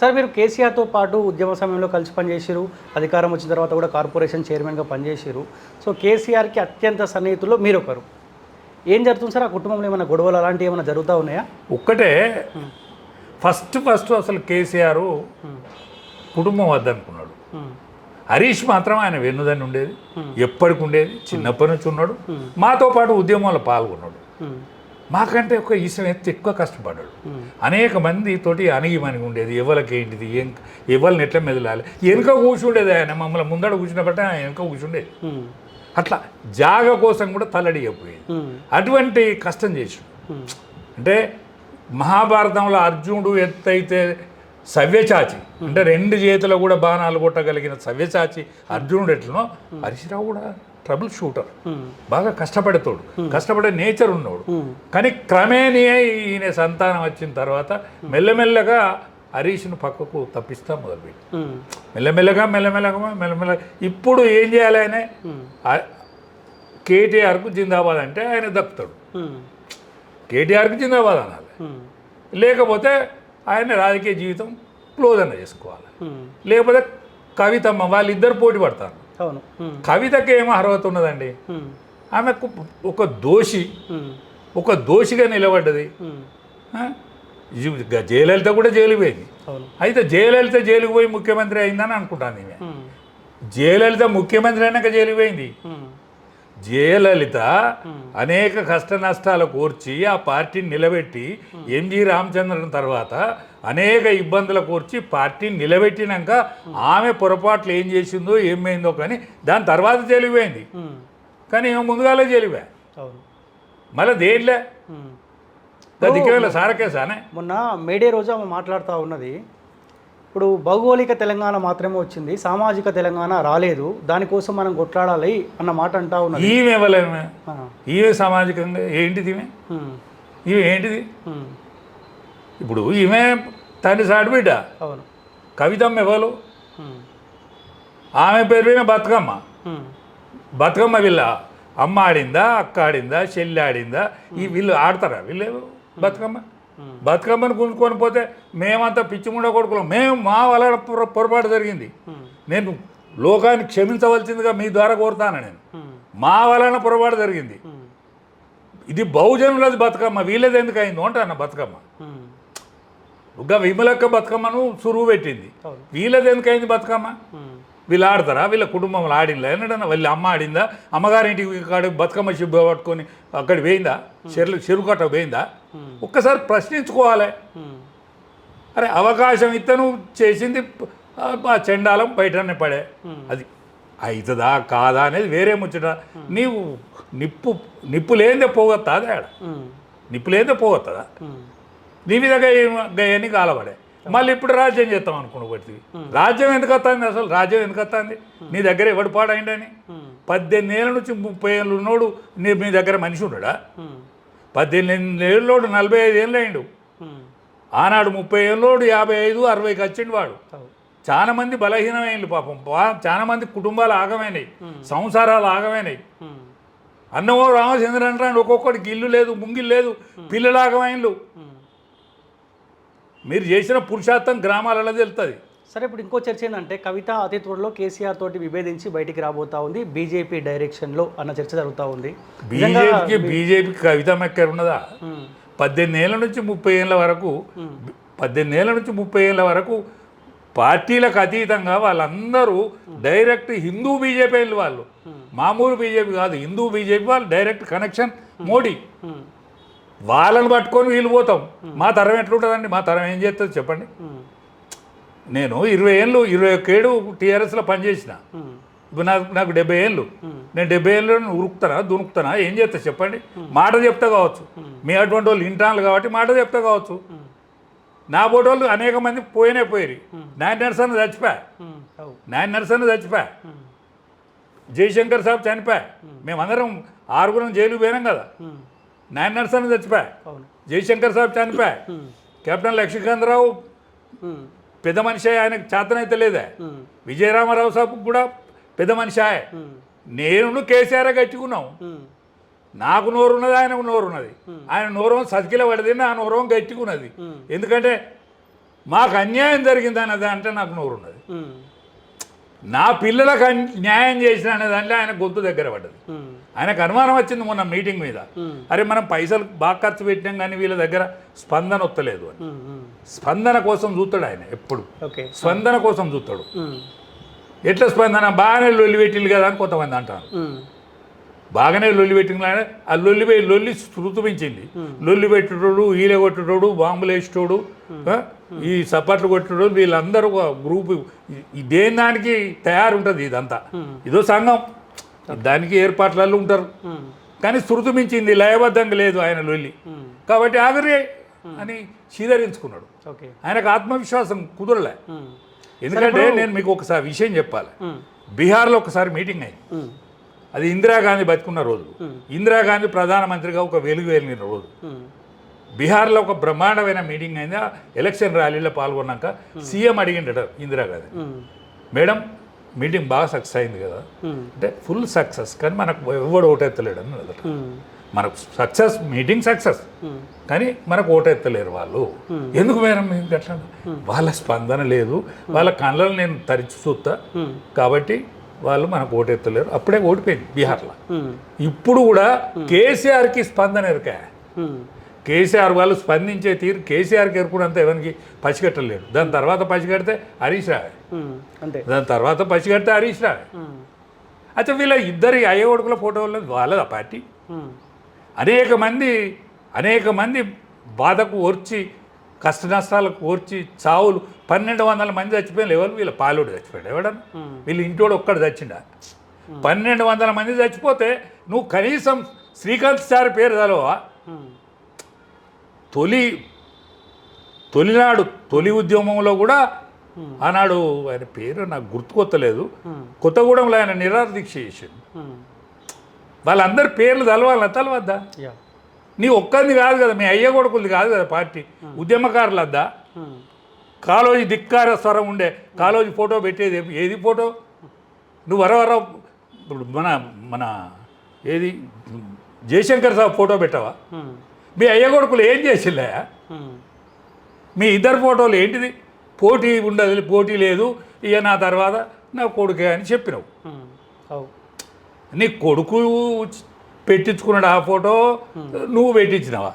Sir మీరు కేసీఆర్తో పాటు ఉద్యమ సమయంలో కలిసి పనిచేసారు అధికారం వచ్చిన తర్వాత కూడా కార్పొరేషన్ చైర్మన్గా పనిచేసారు సో కేసీఆర్కి అత్యంత సన్నిహితుల్లో మీరు ఒకరు ఏం జరుగుతుంది సార్? ఆ కుటుంబంలో ఏమైనా గొడవలు అలాంటివి ఏమైనా జరుగుతూ ఉన్నాయా? ఒక్కటే. ఫస్ట్ ఫస్ట్ అసలు కేసీఆర్ కుటుంబం వద్దనుకున్నాడు హరీష్ మాత్రం ఆయన వెన్నుదని ఉండేది. ఎప్పటికి ఉండేది. చిన్నప్పటి నుంచి ఉన్నాడు. మాతో పాటు ఉద్యమంలో పాల్గొన్నాడు. మాకంటే ఒక ఈసం ఎత్తి ఎక్కువ కష్టపడ్డాడు. అనేక మంది తోటి అణిగి మనిగి ఉండేది. ఎవరికి ఏంటిది? ఏం ఎవరిని ఎట్లా మెదలాలి? వెనుక కూర్చుండేది ఆయన. మమ్మల్ని ముందడ కూర్చున్నప్పటి ఆయన వెనుక కూర్చుండేది. అట్లా జాగ కోసం కూడా తల్లడిగిపోయేది అటువంటి కష్టం చేసి అంటే మహాభారతంలో అర్జునుడు ఎత్తైతే సవ్యచాచి అంటే రెండు చేతులు కూడా బాణాలు కొట్టగలిగిన సవ్యచాచి అర్జునుడు ఎట్లనో హరీశ్రావు కూడా ట్రబుల్ షూటర్ ఉమ్, బాగా కష్టపడతాడు. కష్టపడే నేచర్ ఉన్నవాడు ఉమ్, కానీ క్రమేణీ ఈయన సంతానం వచ్చిన తర్వాత మెల్లమెల్లగా హరీష్ను పక్కకు తప్పిస్తా మొదలుపెట్టి మెల్లమెల్లగా మెల్లమెల్లగా మెల్లమెల్లగా ఇప్పుడు ఏం చేయాలి ఆయన? కేటీఆర్కు జిందాబాద్ అంటే ఆయన దక్కుతాడు. కేటీఆర్కి జిందాబాద్ అనాలి. లేకపోతే ఆయన రాజకీయ జీవితం క్లోజ్ అన్న చేసుకోవాలి. లేకపోతే కవితమ్మ వాళ్ళిద్దరు పోటీ పడతారు. అవును. ఉమ్, కవితకి ఏమో అర్హత ఉన్నదండి? ఆమెకు ఒక దోషి ఒక దోషిగా నిలబడ్డది. జయలలిత కూడా జైలుకి పోయింది. అయితే జయలలిత జైలుకు పోయి ముఖ్యమంత్రి అయిందని అనుకుంటాను ఉమ్, జయలలిత ముఖ్యమంత్రి అయినాక జైలుకి పోయింది. జయలలిత అనేక కష్ట నష్టాలు కోర్చి ఆ పార్టీని నిలబెట్టి ఎంజి రామచంద్రన్ తర్వాత అనేక ఇబ్బందులు కోర్చి పార్టీని నిలబెట్టినాక ఆమె పొరపాట్లు ఏం చేసిందో ఏమైందో కానీ దాని తర్వాత ఉమ్, కానీ ఏమో ముందుగాలే అవును. మళ్ళీ దేనిలే. దిక్కువేళ సారకేసానే మొన్న మేడే రోజు ఆమె మాట్లాడుతూ ఉన్నది. ఇప్పుడు భౌగోళిక తెలంగాణ మాత్రమే వచ్చింది సామాజిక తెలంగాణ రాలేదు దానికోసం మనం కొట్లాడాలి అన్న మాట అంటా ఉన్నది. ఈమె ఈమె సామాజికంగా ఏంటిది ఈమె? ఈమె ఏంటిది? ఇప్పుడు ఈమె తండ్రి సాటి బిడ్డ. అవును. కవితమ్మ ఎవరు? ఆమె పేరు మీద బతుకమ్మ బతుకమ్మ వీళ్ళ అమ్మ ఆడిందా అక్క ఆడిందా చెల్లి ఆడిందా? ఈ వీళ్ళు ఆడతారా? వీళ్ళు బతుకమ్మ? బతుకమ్మను గుంజుకొని పోతే మేమంతా పిచ్చిముండ కొడుకులం. మేము మా వల్ల పొర- పొరపాటు జరిగింది. నేను లోకాన్ని క్షమించవలసిందిగా మీ ద్వారా కోరుతాను నేను. మా వలన పొరపాటు జరిగింది. ఇది బహుజనులది బతుకమ్మ వీళ్ళది ఎందుకు అయింది అంటాను బతుకమ్మ. ఒక విమలక్క బతుకమ్మను సురువు పెట్టింది. వీళ్ళది ఎందుకు అయింది బతుకమ్మ? వీళ్ళు ఆడతారా వీళ్ళ కుటుంబంలో ఆడిందా ఏంటన్నా వీళ్ళ అమ్మ ఆడిందా అమ్మగారింటికి కాడ బతుకమ్మ శుభ్ర పట్టుకొని అక్కడ వేయిందా చెరువు చెరువు కట్ట వేయిందా ఒక్కసారి ప్రశ్నించుకోవాలి అరే అవకాశం ఇతను చేసింది ఆ, చెండాలం బయటనే పడే అది అవుతుందా కాదా అనేది వేరే ముచ్చట నీవు నిప్పు నిప్పు లేనిదే పోగొత్తా అదే ఆడ నిప్పు లేనిదే పోగొత్తదా నీ మీద గయ- గయని కాలబడే మళ్ళీ ఇప్పుడు రాజ్యం చేస్తాం అనుకున్న పడుతుంది రాజ్యం ఎందుకు వస్తుంది? అసలు రాజ్యం ఎందుకు వస్తుంది? నీ దగ్గర ఎవడు పాడైండని? పద్దెనిమిది ఏళ్ళ నుంచి ముప్పై ఏళ్ళు ఉన్నోడు నీ మీ దగ్గర మనిషి ఉన్నాడా పద్దెనిమిది ఏళ్ళోడు నలభై ఐదు ఏళ్ళు అయిండు. ఆనాడు ముప్పై ఏళ్ళోడు యాభై ఐదు అరవైకి వచ్చిండు వాడు. చాలా మంది బలహీనమైనలు పాపం. చాలా మంది కుటుంబాలు ఆగమైనాయి. సంసారాలు ఆగమైనాయి. అన్నమో రామచంద్రన్ రాండి ఒక్కొక్కడికి ఇల్లు లేదు ముంగిల్ లేదు పిల్లలు ఆగమైనలు. మీరు చేసిన పురుషార్థం గ్రామాలలో తెలుస్తుంది. సరే ఇప్పుడు ఇంకో చర్చ ఏంటంటే కవిత అతి త్వరలో కేసీఆర్ తోటి విభేదించి బయటికి రాబోతా ఉంది బీజేపీ డైరెక్షన్లో అన్న చర్చ జరుగుతూ ఉంది. బీజేపీకి బీజేపీకి కవిత మెక్కర్ ఉన్నదా? పద్దెనిమిది ఏళ్ళ నుంచి ముప్పై ఏళ్ళ వరకు పద్దెనిమిది ఏళ్ళ నుంచి ముప్పై ఏళ్ళ వరకు పార్టీలకు అతీతంగా వాళ్ళందరూ డైరెక్ట్ హిందూ బీజేపీ వాళ్ళు. మామూలు బీజేపీ కాదు హిందూ బీజేపీ వాళ్ళు డైరెక్ట్ కనెక్షన్ మోడీ. వాళ్ళని పట్టుకొని వీళ్ళు పోతాం. మా తరం ఎట్లుంటుందండి? మా తరం ఏం చేస్తుంది చెప్పండి? నేను ఇరవై ఏళ్ళు ఇరవై ఒక్క ఏడు టీఆర్ఎస్లో పనిచేసిన. ఇప్పుడు నాకు నాకు డెబ్బై ఏళ్ళు. నేను డెబ్బై ఏళ్ళు ఉరుకుతానా దునుకుతానా? ఏం చేస్తా చెప్పండి? మాట చెప్తా కావచ్చు. మీ అటువంటి వాళ్ళు ఇంటాన్లు కాబట్టి మాట చెప్తా కావచ్చు. నా పోటీ వాళ్ళు అనేక మంది పోయినే పోయి నాయన నరసన్న చచ్చిపోయా నాయన నరసన్న చచ్చిపోయా జయశంకర్ సాబ్ చనిపోయా మేమందరం ఆరుగురం జైలు పోయినాం కదా. నాయన నరసన్న చచ్చిపోయా. జయశంకర్ సాబ్ చనిపోయా. కెప్టెన్ లక్ష్మీకాంతరావు పెద్ద మనిషి ఆయనకు చేతనైతే లేదే. విజయరామారావు సాబ్ కూడా పెద్ద మనిషి ఆయే. నేను కేసీఆర్ గట్టుకున్నాం నాకు నోరు ఉన్నది ఆయనకు నోరు ఉన్నది ఆయన నోరం సతికిల పడితే నా నోరం గట్టుకున్నది. ఎందుకంటే మాకు అన్యాయం జరిగింది అన్నది అంటే నాకు నోరు ఉన్నది ఉమ్, నా పిల్లలకు న్యాయం చేసిన అనే దాంట్లో ఆయన గొంతు దగ్గర పడ్డది. ఆయనకు అనుమానం వచ్చింది మొన్న మీటింగ్ మీద. అరే మనం పైసలు బాగా ఖర్చు పెట్టినాం కానీ వీళ్ళ దగ్గర స్పందన వత్తలేదు అని. స్పందన కోసం చూస్తాడు ఆయన ఎప్పుడు. స్పందన కోసం చూస్తాడు. ఎట్లా స్పందన? బాగానే లొల్లి పెట్టింది కదా అని కొంతమంది అంటారు. బాగానే లొల్లి పెట్టింది కానీ ఆ లొల్లి పె- లొల్లి శృతిమించింది లొల్లి పెట్టేటోడు ఈల కొట్టేటోడు బాంబులు వేసేటోడు ఆ, ఈ సపట్లు కొట్టేటోడు వీళ్ళందరూ ఒక గ్రూప్. దేని దానికి తయారు ఉంటుంది ఇదంతా ఇదో సంఘం. దానికి ఏర్పాట్లలో ఉంటారు. కానీ శృతి మించింది లయబద్ధంగా లేదు ఆయన లొల్లి. కాబట్టి ఆగరే అని చీదరించుకున్నాడు ఓకే ఆయనకు ఆత్మవిశ్వాసం కుదరలే. ఎందుకంటే నేను మీకు ఒకసారి విషయం చెప్పాలి. బీహార్లో ఒకసారి మీటింగ్ అయింది. అది ఇందిరాగాంధీ బతుకున్న రోజు. ఇందిరాగాంధీ ప్రధానమంత్రిగా ఒక వెలుగు వెలిగిన రోజు. బీహార్లో ఒక బ్రహ్మాండమైన మీటింగ్ అయింది. ఎలక్షన్ ర్యాలీలో పాల్గొన్నాక సీఎం అడిగిండట ఇందిరాగాంధీ. మేడం మీటింగ్ బాగా సక్సెస్ అయింది కదా. అంటే ఫుల్ సక్సెస్. కానీ మనకు ఎవడు ఓటెత్తలేడు అని ఉమ్, మనకు సక్సెస్ మీటింగ్ సక్సెస్. కానీ మనకు ఓటెత్తలేరు వాళ్ళు. ఎందుకు మేడం అట్లా వాళ్ళ స్పందన లేదు. వాళ్ళ కళ్ళను నేను తరిచి చూస్తా. కాబట్టి వాళ్ళు మనకు ఓటెత్తలేరు అప్పుడే ఓడిపోయింది బీహార్లో. ఇప్పుడు కూడా కేసీఆర్కి స్పందన ఎరక. కేసీఆర్ వాళ్ళు స్పందించే తీరు కేసీఆర్కి ఎరుకునంత ఎవరికి పసిగట్టలేడు దాని తర్వాత పసిగడితే హరీష్ రావే. అంతే. దాని తర్వాత పసిగడితే హరీష్ రావే. అయితే వీళ్ళ ఇద్దరి అయ్య కొడుకుల ఫోటోలు వాళ్ళదా పార్టీ. ఉమ్, అనేక మంది అనేక మంది బాధకు ఓర్చి కష్ట నష్టాలకు ఓర్చి చావులు పన్నెండు వందల మంది చచ్చిపోయిన ఎవరు? వీళ్ళ పాలోడు చచ్చిపోయాడు. ఎవడన్నా? వీళ్ళు ఇంటోడు ఒక్కడు చచ్చిండా? పన్నెండు వందల మంది చచ్చిపోతే నువ్వు కనీసం శ్రీకాంత్ సార్ పేరు చదవా తొలి తొలినాడు తొలి ఉద్యమంలో కూడా ఆనాడు ఆయన పేరు నాకు గుర్తుకొత్తలేదు. కొత్తగూడెంలో ఆయన నిరాహార దీక్ష చేసిండు వాళ్ళందరి పేర్లు తెలవాలన్నా తెలవద్దా నీ ఒక్కరిది కాదు కదా మీ అయ్య కొడుకులది కాదు కదా పార్టీ. ఉద్యమకారులద్దా? కాలోజీ ధిక్కార స్వరం ఉండే కాలోజీ ఫోటో పెట్టేది ఏది ఫోటో? నువ్వు వరవర ఇప్పుడు మన మన ఏది? జయశంకర్ సాబ్ ఫోటో పెట్టావా? మీ అయ్య కొడుకులు ఏం చేసిల్లా? ఉమ్, మీ ఇద్దరు ఫోటోలు ఏంటిది? పోటీ ఉండదు పోటీ లేదు ఇక నా తర్వాత నా కొడుకే అని చెప్పినావు. నీ కొడుకు పెట్టించుకున్నాడు ఆ ఫోటో నువ్వు పెట్టించినావా?